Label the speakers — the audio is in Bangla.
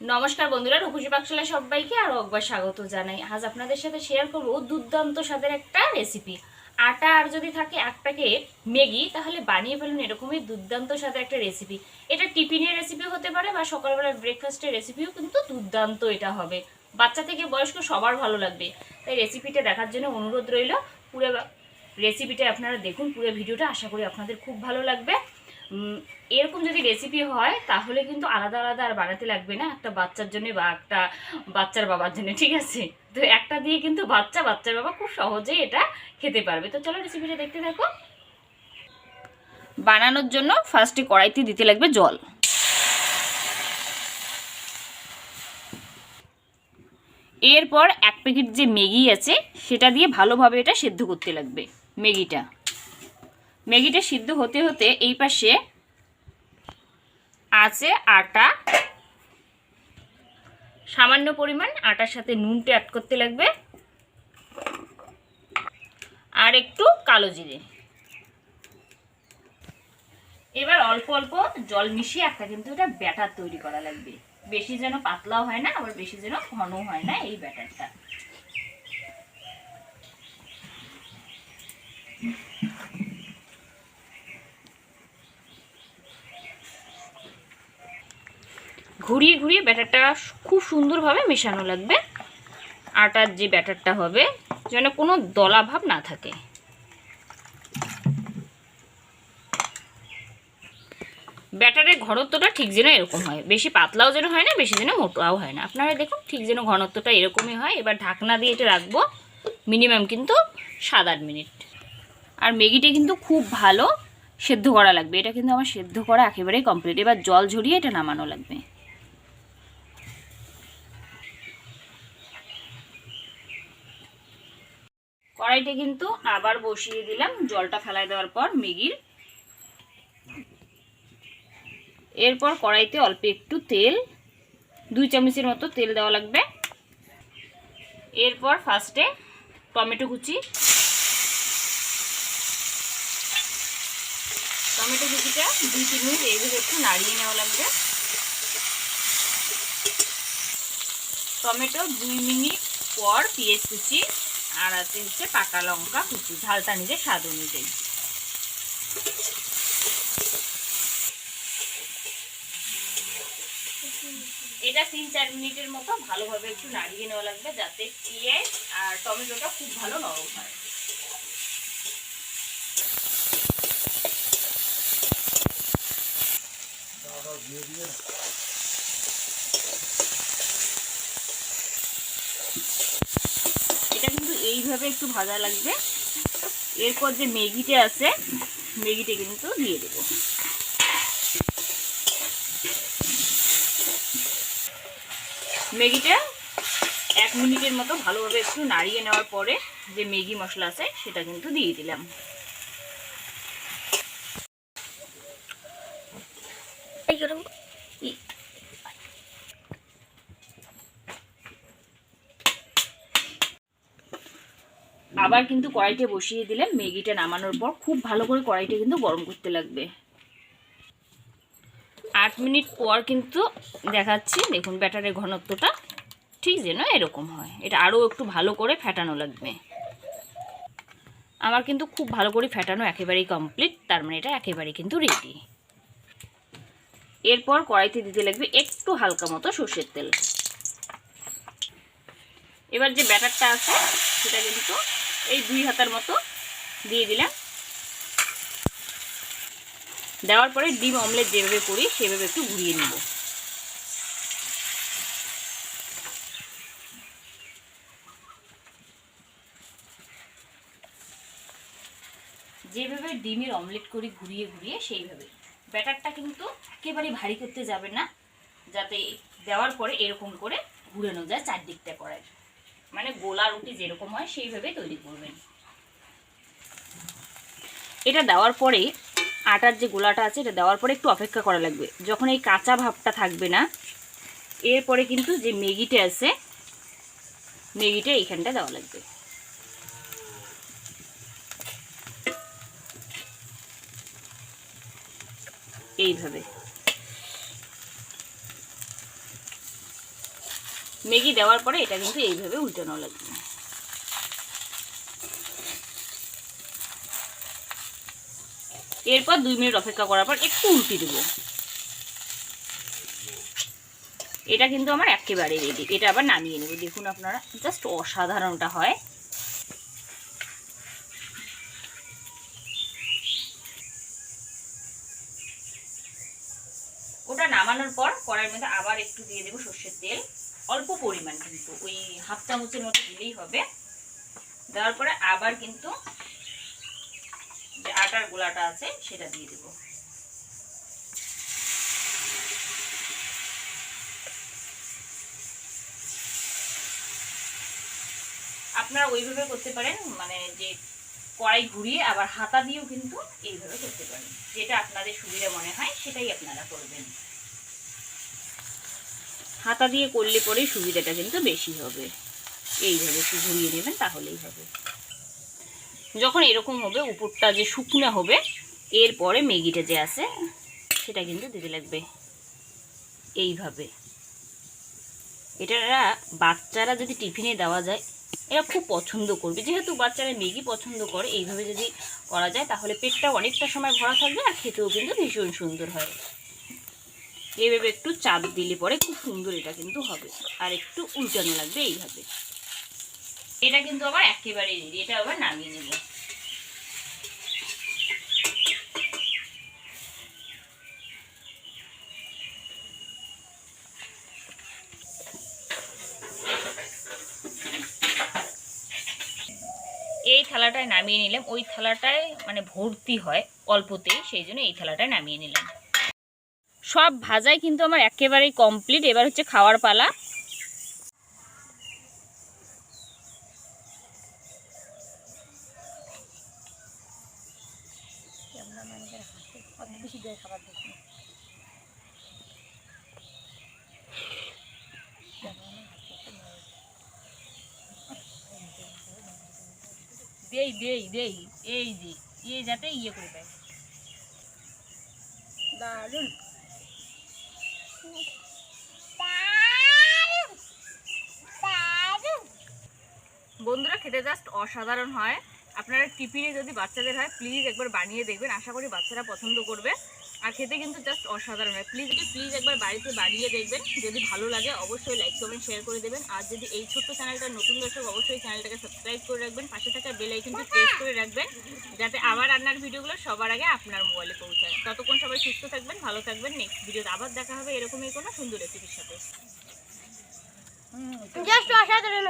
Speaker 1: নমস্কার বন্ধুরা, রূপসী পাকশালা সবাইকে আরও একবার স্বাগত জানাই। আজ আপনাদের সাথে শেয়ার করব দুর্দান্ত স্বাদের একটা রেসিপি আটা আর যদি থাকে এক প্যাকেট ম্যাগি, তাহলে বানিয়ে ফেলুন এরকমই দুর্দান্ত স্বাদের একটা রেসিপি এটা টিফিনের রেসিপি হতে পারে বা সকালবেলার ব্রেকফাস্টের রেসিপিও কিন্তু দুর্দান্ত এটা হবে। বাচ্চা থেকে বয়স্ক সবার ভালো লাগবে। তাই রেসিপিটা দেখার জন্য অনুরোধ রইল। পুরো রেসিপিটা আপনারা দেখুন, পুরো ভিডিওটা আশা করি আপনাদের খুব ভালো লাগবে। এরকম যদি রেসিপি হয়, তাহলে কিন্তু আলাদা আলাদা আর বানাতে লাগবে না। একটা বাচ্চার জন্য বা একটা বাচ্চার বাবার জন্য, ঠিক আছে? তো একটা দিয়ে কিন্তু বাচ্চা, বাচ্চার বাবা খুব সহজেই এটা খেতে পারবে। তো চলো রেসিপিটা দেখতে থাকো। বানানোর জন্য ফার্স্টে কড়াইতে দিতে লাগবে জল। এরপর এক প্যাকেট যে ম্যাগি আছে, সেটা দিয়ে ভালোভাবে এটা সেদ্ধ করতে লাগবে ম্যাগিটা। ম্যাগিটা সিদ্ধ হতে হতে এই পাশে আছে আটা। সামান্য পরিমাণ আটার সাথে নুনটা অ্যাড করতে লাগবে। আর একটু কালো জিরে। এবার অল্প অল্প জল মিশিয়ে একটা কিন্তু এটা ব্যাটার তৈরি করা লাগবে। বেশি যেন পাতলাও হয় না, আবার বেশি যেন ঘনও হয় না এই ব্যাটারটা। ঘুরিয়ে ঘুরিয়ে ব্যাটারটা খুব সুন্দরভাবে মেশানো লাগবে। আটার যে ব্যাটারটা হবে, যেন কোনো দলা ভাব না থাকে। ব্যাটারের ঘনত্বটা ঠিক যেন এরকম হয়। বেশি পাতলাও যেন হয় না, বেশি যেন মোটাও হয় না। আপনারা দেখুন, ঠিক যেন ঘনত্বটা এরকমই হয়। এবার ঢাকনা দিয়ে এটা রাখব। মিনিমাম কিন্তু সাত আট মিনিট। আর ম্যাগিটা কিন্তু খুব ভালো সেদ্ধ করা লাগবে। এটা কিন্তু আমার সেদ্ধ করা একেবারেই কমপ্লিট। এবার জল ঝরিয়ে এটা নামানো লাগবে। কড়াইটা কিন্তু আবার বসিয়ে দিলাম জলটা ফেলাই দেওয়ার পর ম্যাগির। এরপর কড়াইতে অল্প একটু তেল, দুই চামচের মতো তেল দেওয়া লাগবে। এরপর ফার্স্টে টমেটো কুচি। টমেটো কুচিটা দুই, তিন মিনিট এইভাবে একটু নাড়িয়ে নেওয়া লাগবে। টমেটো দুই মিনিট পর পেঁয়াজ কুচি। আর আছে হচ্ছে পাকা লঙ্কা কুচি ঝালটা নিজের স্বাদ অনুযায়ী। এটা তিন চার মিনিটের মতো ভালোভাবে একটু নাড়িয়ে নেওয়া লাগবে যাতে পেঁয়াজ আর টমেটোটা খুব ভালো নরম হয়। এটা কিন্তু এইভাবে একটু ভাজা লাগবে। এরপর যে ম্যাগিটা আছে, ম্যাগিটা কিন্তু দিয়ে দেবো। ম্যাগিটা এক মিনিটের মতো ভালোভাবে একটু নাড়িয়ে নেওয়ার পরে যে ম্যাগি মশলা আছে, সেটা কিন্তু দিয়ে দিলাম। ই- আবার কিন্তু কড়াইতে বসিয়ে দিলে ম্যাগিটা নামানোর পর খুব ভালো করে কড়াইটা কিন্তু গরম করতে লাগবে। আট মিনিট পর কিন্তু দেখাচ্ছি, দেখুন ব্যাটারের ঘনত্বটা ঠিক যেন এরকম হয়। এটা আরও একটু ভালো করে ফেটানো লাগবে। আমার কিন্তু খুব ভালো করে ফেটানো একেবারেই কমপ্লিট তার মানে এটা একেবারেই কিন্তু রেডি এরপর কড়াইতে দিতে লাগবে একটু হালকা মতো সর্ষের তেল। এবার যে ব্যাটারটা আছে, সেটা কিন্তু এই দুই হাতার মতো দিয়ে দিলাম। দেওয়ার পরে ডিম, অমলেট যেভাবে করি সেভাবে একটু ঘুরিয়ে নিব। যেভাবে ডিমের অমলেট করি ঘুরিয়ে ঘুরিয়ে সেইভাবে। ব্যাটারটা কিন্তু একেবারে ভারী করতে যাবে না, যাতে দেওয়ার পরে এরকম করে ঘুরানো যায় চারদিকটা করার। মানে গোলা রুটি যেরকম হয় সেইভাবে তৈরি করবেন। এটা দেওয়ার পরে, আটার যে গোলাটা আছে, এটা দেওয়ার পরে একটু অপেক্ষা করা লাগবে। যখন এই কাঁচা ভাবটা থাকবে না, এরপরে কিন্তু যে ম্যাগিটা আছে, ম্যাগিটা এইখানটা দেওয়া লাগবে। এইভাবে। ম্যাগি দেওয়ার পরে এটা কিন্তু এইভাবে উল্টানো লাগবে। এরপর দুই মিনিট অপেক্ষা করার পর একটু উল্টি দেবো। এটা কিন্তু আমার একেবারে রেডি এটা আবার নামিয়ে নেব। দেখুন আপনারা জাস্ট অসাধারণটা হয়। ওটা নামানোর পর কড়াইয়ের মধ্যে আবার একটু দিয়ে দেবো সর্ষের তেল। অল্প পরিমাণ কিন্তু ওই হাফ চামচের মতো দিলেই হবে। দেওয়ার পরে আবার কিন্তু যে আটার গোলাটা আছে সেটা দিয়ে দেবো। আপনারা ওইভাবে করতে পারেন মানে যে কড়াই ঘুরিয়ে আবার হাতা দিয়েও কিন্তু এইভাবে করতে পারেন। যেটা আপনাদের সুবিধা মনে হয়, সেটাই আপনারা করবেন। হাতা দিয়ে করলে পরেই সুবিধাটা কিন্তু বেশি হবে। এইভাবে একটু ঘুরিয়ে নেবেন, তাহলেই হবে। যখন এরকম হবে, উপরটা যে শুকনো হবে, এরপরে ম্যাগিটা যে আছে, সেটা কিন্তু দিতে লাগবে। এইভাবে। এটা বাচ্চারা যদি টিফিনে দেওয়া যায়, এরা খুব পছন্দ করবে। যেহেতু বাচ্চারা ম্যাগি পছন্দ করে, এইভাবে যদি করা যায়, তাহলে পেটটা অনেকটা সময় ভরা থাকবে আর খেতেও কিন্তু ভীষণ সুন্দর হয়। এইভাবে একটু চাপ দিলে পরে খুব সুন্দর এটা কিন্তু হবে। আর একটু উল্টানো লাগবে এইভাবে। এটা কিন্তু আবার একেবারে রেডি এটা আবার নামিয়ে নেব। এই থালাটায় নামিয়ে নিলাম। ওই থালাটায় মানে ভর্তি হয় অল্পতেই, সেই জন্য এই থালাটায় নামিয়ে নিলাম। সব ভাজাই কিন্তু আমার একেবারেই কমপ্লিট এবার হচ্ছে খাওয়ার পালা। দেই দেই দেই, এই যে, এই যাতে ইয়ে করে দেয়। দারুণ। বন্ধুরা, খেতে জাস্ট অসাধারণ হয়। আপনারা টিফিনে যদি বাচ্চাদের হয় প্লিজ একবার বানিয়ে দেখবেন। আশা করি বাচ্চারা পছন্দ করবে। আর খেতে কিন্তু জাস্ট অসাধারণ হয়। প্লিজ প্লিজ একবার বাড়িতে বানিয়ে দেখবেন। যদি ভালো লাগে, অবশ্যই লাইক কমেন্ট শেয়ার করে দেবেন। আর যদি এই ছোট্ট চ্যানেলটা নতুন দর্শক, অবশ্যই চ্যানেলটাকে সাবস্ক্রাইব করে রাখবেন। পাশে থাকা বেল আইকনটি প্রেস করে রাখবেন, যাতে আবার রান্নার ভিডিওগুলো সবার আগে আপনার মোবাইলে পৌঁছায়। ততক্ষণ সবাই সুস্থ থাকবেন, ভালো থাকবেন। নেক্সট ভিডিওতে আবার দেখা হবে এরকমই কোনো সুন্দর রেসিপির সাথে।
Speaker 2: জাস্ট অসাধারণ